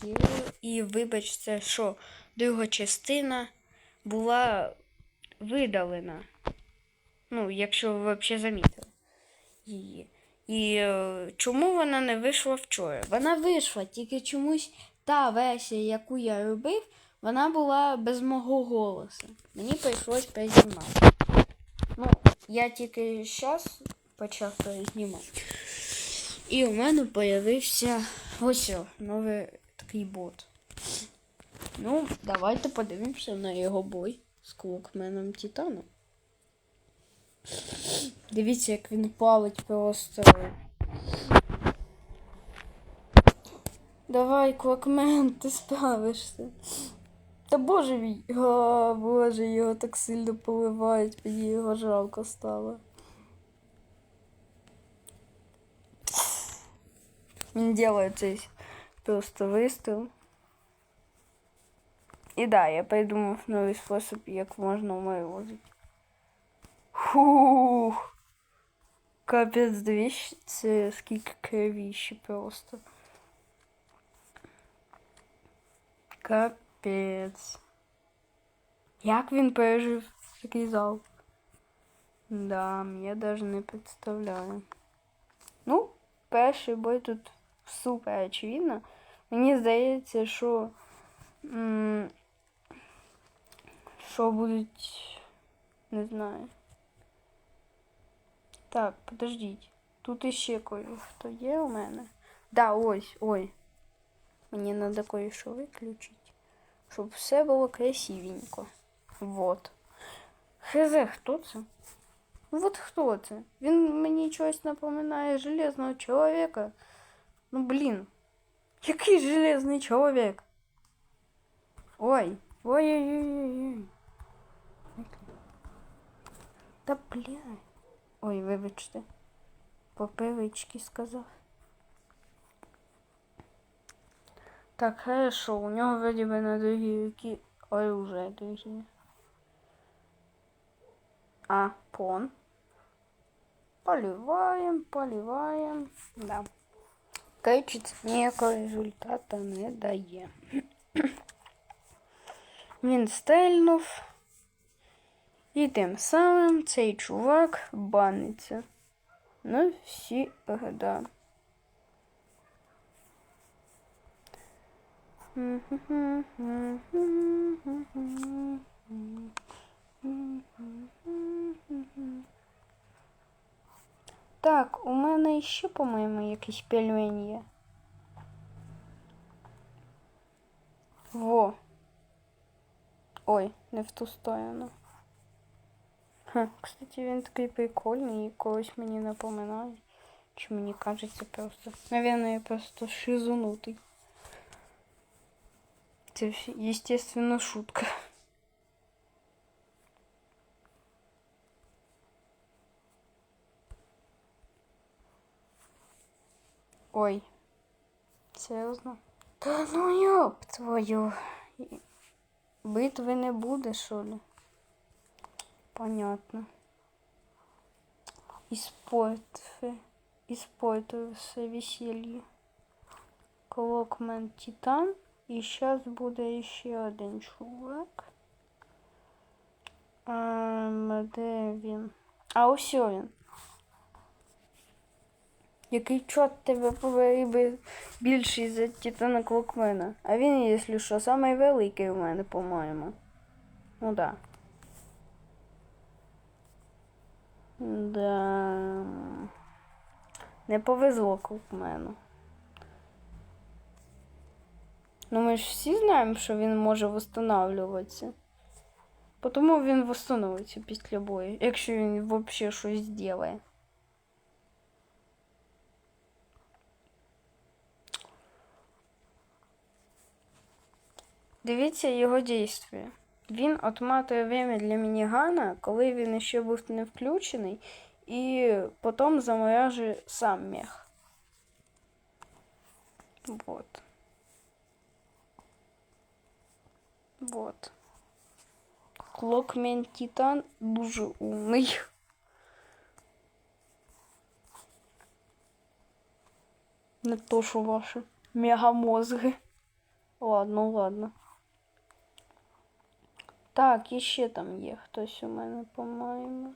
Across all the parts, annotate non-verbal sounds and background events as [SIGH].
серію. І вибачте, що друга частина була видалена. Ну, якщо ви взагалі замітили її. І е, чому вона не вийшла вчора? Вона вийшла, тільки чомусь та версія, яку я робив, вона була без мого голосу. Мені прийшлось перезнімати. Ну, я тільки зараз почав перезнімати. І у мене з'явився ось новий такий бот. Ну, давайте подивимося на його бой з клокменом Титану. Дивіться, як він палить просто. Давай, клокмен, ти справишся. Та боже мій, о, боже, його так сильно поливають, мені його жалко стало. Він делает цей просто вистріл. І да, я придумав новий спосіб, як можна уморозити. Фух. Капець, двічі, це скільки кровіщі просто. Капець. Як він пережив такий зал? Да, я даже не представляю. Ну, перший бой тут супер очевидно. Мені здається, що. Що будуть. Не знаю. Так, подождіть. Тут іще кое-хто є у мене. Да, ось, ой. Мені треба кое-що виключити. Щоб все було красивенько. Вот. Хз, хто це? Ну от хто це? Він мені чогось напоминає железного чоловіка. Ну блін. Який железний чоловік? Ой. Ой-ой-ой-ой. Та блядь. Ой, вибачте. По привичці сказав. Так, хорошо, у нього вроді би на другій руки оружие другі. А, пон. Поливаем, поливаем. Да. Кайчиць ніякого результата не дає. Він [CLEARS THROAT] стельнув. І тим самим цей чувак баниться. На всі года. Так, у мене ще, по-моєму, якийсь пельмень є. Во. Ой, не в ту сторону. Ха, кстати, він такий прикольний і когось мені напоминає. Чи мені кажеться просто. Наверное, я просто шизунутий. Це, естественно, шутка. Ой. Серйозно? Та ну ёб твою. Битви не буде, що ли? Понятно. Испортфе. Испортую все веселье. Клокмен Титан. І зараз буде ще один чувак. Ем, де він? А ось він. Який чот тебе повинен більший за Титана Клокмена. А він, якщо що, самий великий у мене, по-моєму. Ну да. Да. Не повезло Клокмену. Ну ми ж всі знаємо, що він може восстанавливатися. Тому він восстановиться після бою, якщо він взагалі щось зробить. Дивіться його дійстві. Він отматує время для мінігана, коли він ще був не включений, і потім заморажує сам мех. Вот. Вот. Клокмен Титан дуже умний. Не то, що ваші мегамозги. Ладно, ладно. Так, іще там є хтось у мене, по-моєму.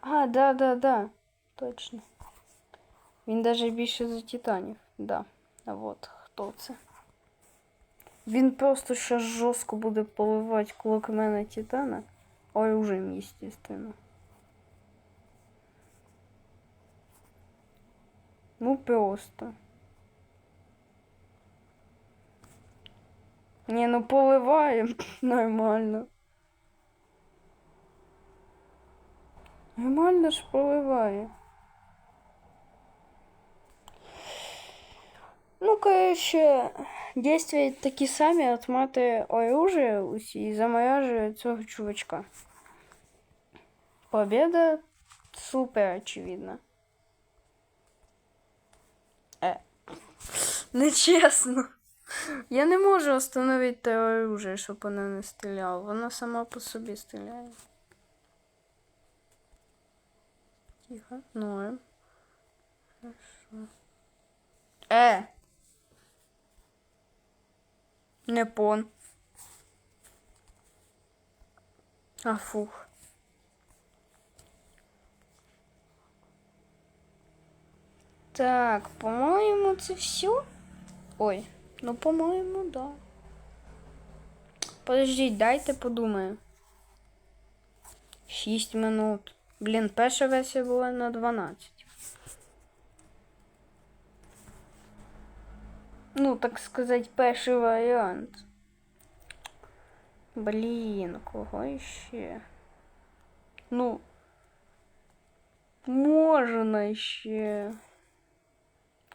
А, да, да, да. Точно. Він даже більше за титанів. Да. А от хто це. Він просто ще жорстко буде поливати клокмена Титана. Ой, уже, естественно. Ну, просто. Не, ну поливаем [LAUGHS] нормально. Нормально ж поливає. Ну, короче, действия такі самі отмати оружие усі і заморажує цього чувачка. Победа супер очевидна. Е. [LAUGHS] Нечесно. Я не можу остановити те оружие, щоб вона не стріляла. Вона сама по собі стріляє. Тихо, норм. Хорошо. Е. Не пон. А фух. Так, по-моєму, це все. Ой, ну, по-моєму, да. Подождіть, дайте подумаю. 6 минут. Блін, перша версія була на 12. Ну, так сказати, перший варіант. Блін, кого іще? Ну. Можна ще.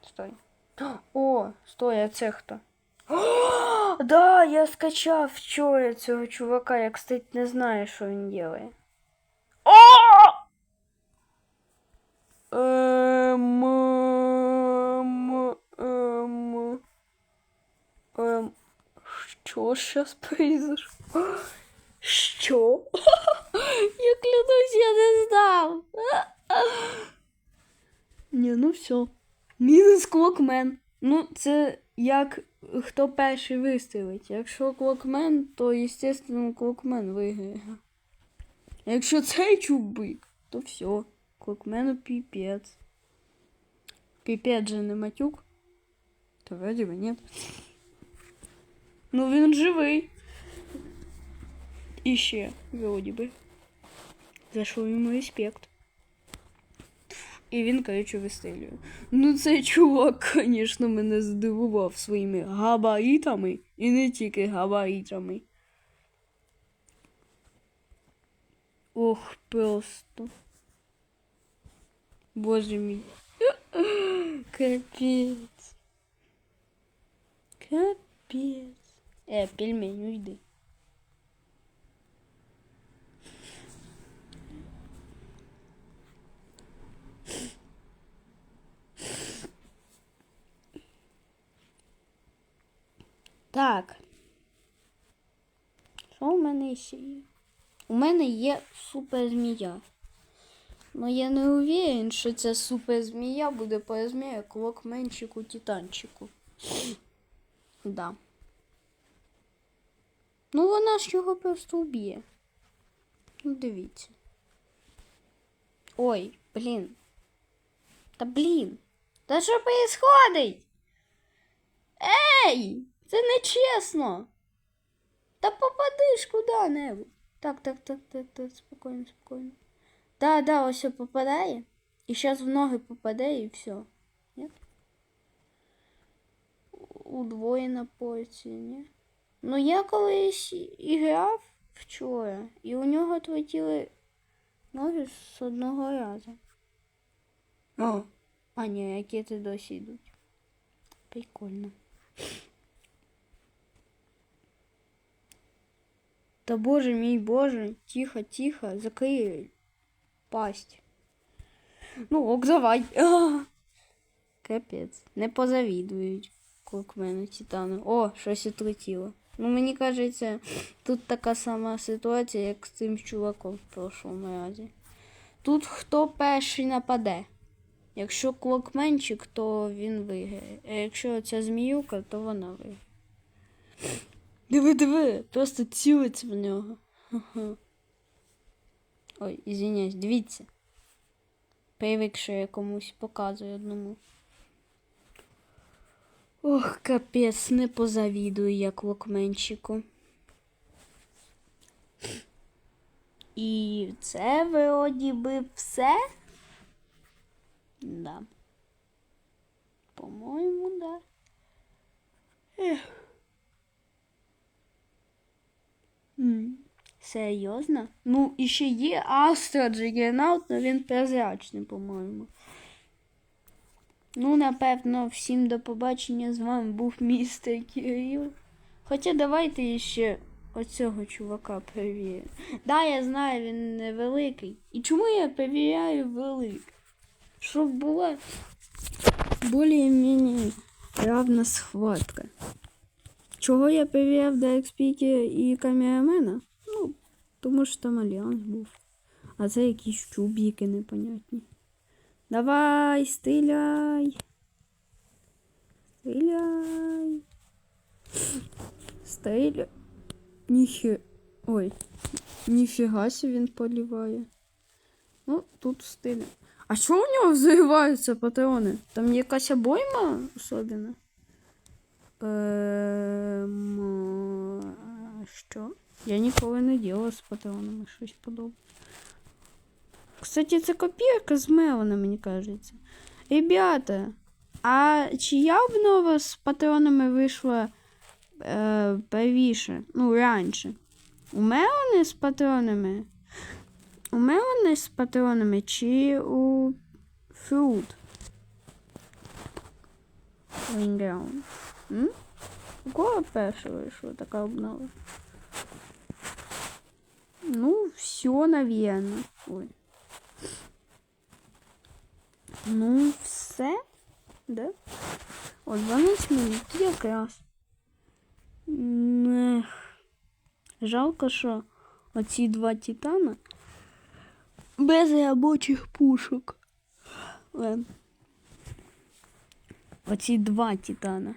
Стой. [GASPS] О, стой, а це хто? [GASPS] О, да, я скачав вчора цього чувака. Я, кстати, не знаю, що він делає. О! Ем, ем, ем, ем, що зараз произошло? [GASPS] Що? [LAUGHS] Я клянусь, я не знав. [LAUGHS] Ні, ну все. Мінус клокмен. Ну, це як хто перший вистрілить. Якщо клокмен, то, естественно, клокмен виграє. Якщо цей чубик, то все. Клокмену піпець. Піпець же не матюк. То вроде бы нет. Ну він живий. І ще, вроді би. За що йому респект. І він, коротше, вистрілює. Ну, цей чувак, звісно, мене здивував своїми габаритами. І не тільки габаритами. Ох, просто. Боже мій. [GASPS] Капець. Капець. Е, пельмень, уйди. Так. Що у мене ще є? У мене є суперзмія. Ну я не уверен, що ця суперзмія буде по розміру клокменчику титанчику. [CLEARS THROAT] Да. Ну вона ж його просто уб'є. Ну дивіться. Ой, блін. Та блін. Та що происходить? Ей! Це не чесно. Та попадиш куди-небудь. Так, так, так, так, так, спокійно, спокійно. Да, да, ось попадає. І зараз в ноги попаде і все. Ні? Удвоєна порція, ні? Ну я колись і грав вчора, і у нього отлетіли ноги з одного разу. О, а ні, ракети досі йдуть. Прикольно. Та боже мій боже, тихо, тихо, закрий пасть. Ну, ок, давай. [LAUGHS] Капець. Не позавідують клокмену Титану. О, щось отлетіло. Ну, мені кажеться, тут така сама ситуація, як з цим чуваком в прошлому разі. Тут хто перший нападе. Якщо клокменчик, то він виграє. А якщо ця зміюка, то вона виграє. Диви, диви, просто цілиться в нього. Ой, извиняюсь, дивіться. Привик, що я комусь показую одному. Ох, капець, не позавідую, як локменчику. І це вроді би все. Да. По-моєму, да. Ех. Серйозно? Ну, і ще є Астра Джигернаут, але він прозрачний, по-моєму. Ну, напевно, всім до побачення. З вами був містер Кирил. Хоча давайте ще оцього чувака перевіримо. Да, я знаю, він невеликий. І чому я перевіряю великий? Щоб була більш-менш равна схватка. Чого я перевіряв до експіки і камерамена? Ну, тому що там альянс був. А це якісь чубіки непонятні. Давай, стріляй. Стріляй. Стріляй. Ніхі... Ой. Ніфіга він поліває. Ну, тут стріляй. А що у нього взриваються патрони? Там якась обойма особливна? Ем, що? Я ніколи не діла з патронами щось подобне. Кстати, це копірка з Мелона, мені кажеться. Ребята, а чия обнова з патронами вийшла е, первіше? Ну, раніше. У Мелони з патронами? У Мелони з патронами чи у Фрут? Лінграун. М? У кого перше вийшла така обнова? Ну, все, наверное. Ой. Ну, все, да? О, 12 минут якраз. М. Жалко, що оці два титана без робочих пушок. Ладно. Оці два титана.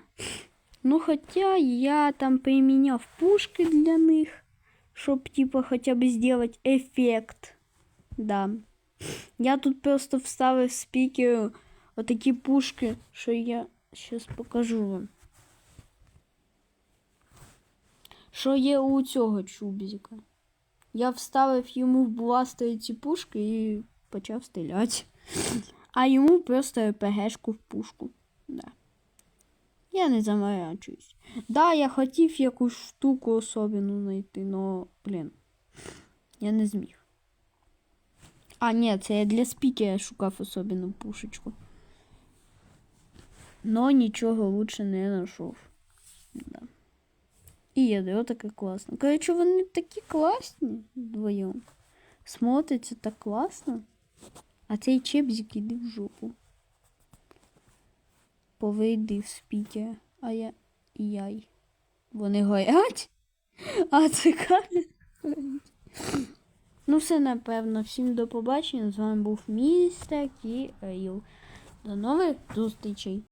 Ну, хоча я там приміняв пушки для них, щоб, типа, хоча б зробити ефект. Да. Я тут просто вставив спікеру отакі пушки, що я зараз покажу вам. Що є у цього чубзика? Я вставив йому в бластер ці пушки і почав стріляти. [LAUGHS] А йому просто РПГшку в пушку. Я не заморачуюсь. Да, я хотів якусь штуку особливу знайти, но, блін, я не зміг. А, ні, це я для спікера шукав особливу пушечку. Но нічого лучше не знайшов. Да. І ядро таке класне. Коротше, вони такі класні вдвоєм. Смотриться так класно. А цей чепзик іди в жопу. Повийди в спіті. а я яй. Вони горять, а це. Ну, все напевно. Всім до побачення. З вами був містер Кірил. До нових зустрічей.